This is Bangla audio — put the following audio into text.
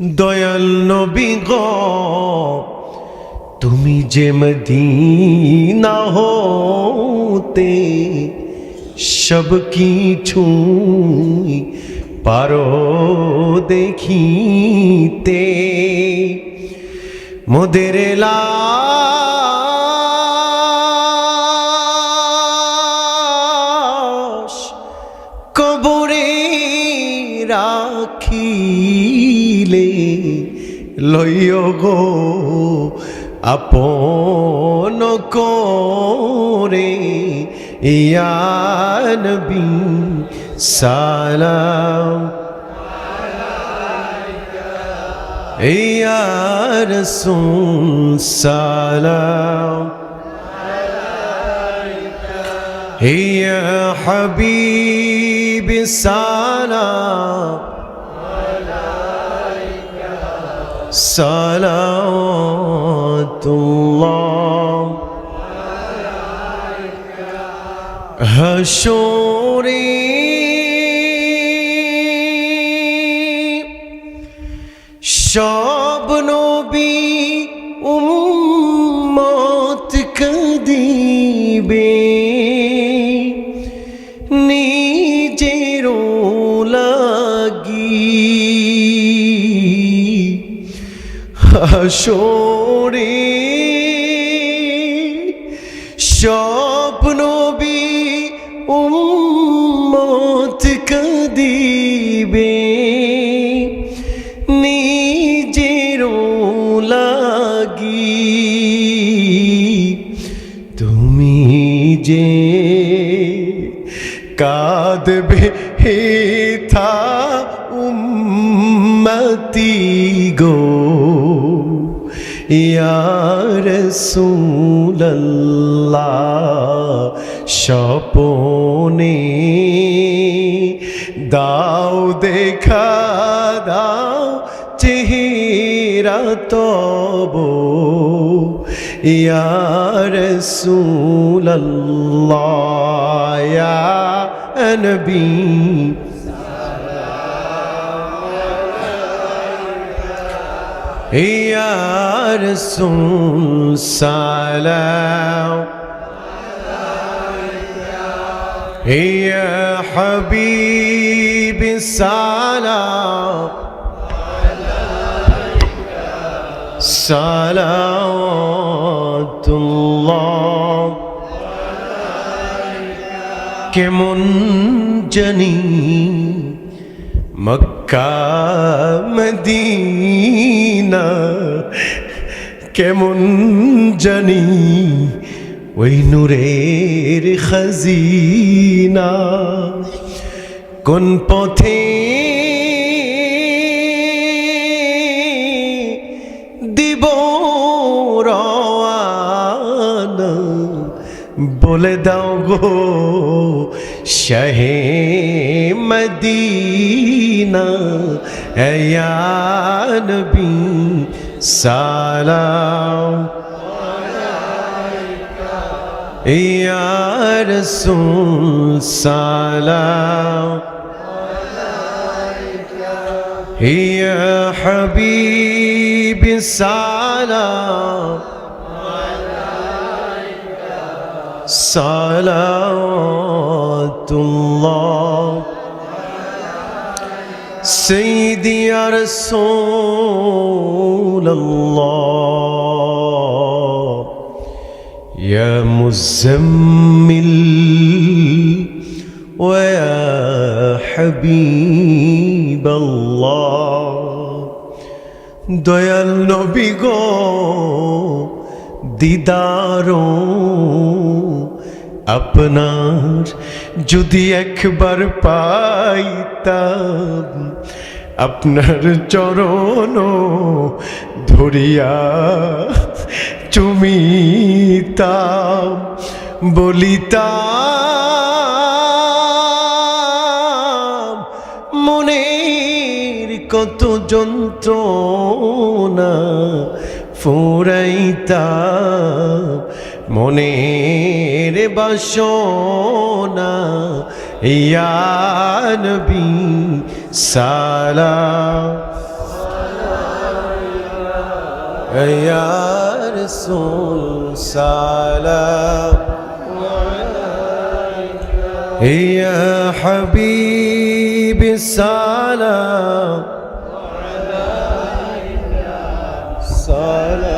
দয়াল নবী গো তুমি যে মদিনা হতে সব কিছু পারো দেখিতে। মোদের লাশ হইলে লইয় গো আপন করে ইয়ানবি সালাম। ইয়ার সালাম। ইয়া হবিব সালাম। صلوات الله هشوري সব নবী উম্মত কদিবে হাসরে সব নবী উম্মত কদিবে নিজের লাগি। তুমি যে কাঁদবে হেথা উম্মতি গো ইয়ার সুল্লাহ স্বপনে দাও দেখা দাও চেহারা তব। ইয়ার সুল্লাহ ইয়া নবী। يا رسول سلام يا حبيبي سلام صلوات الله. كمنجني মক্কা মদিনা কেমন জানি ওই নূরের খাজিনা। কোন পথে দিব রওয়ানা বলে দাও গো শাহে মদিনা নবী সালাম ইয়া রাসূল সালাম ইয়া হাবিবি সালাম صلوات الله سيدي يا رسول الله يا مزمل ويا حبيب الله দয়াল নবী গো দিদারো আপনার যদি একবার পাইতাম আপনার চরণ ধরিয়া চুমিতাম বলিতাম মনের কত যন্ত্রণা ফুরাইতা মনের বাসনা ইয়ানবি সালা ইয়ার সোল সালা ইয়া হাবিব সালা সালা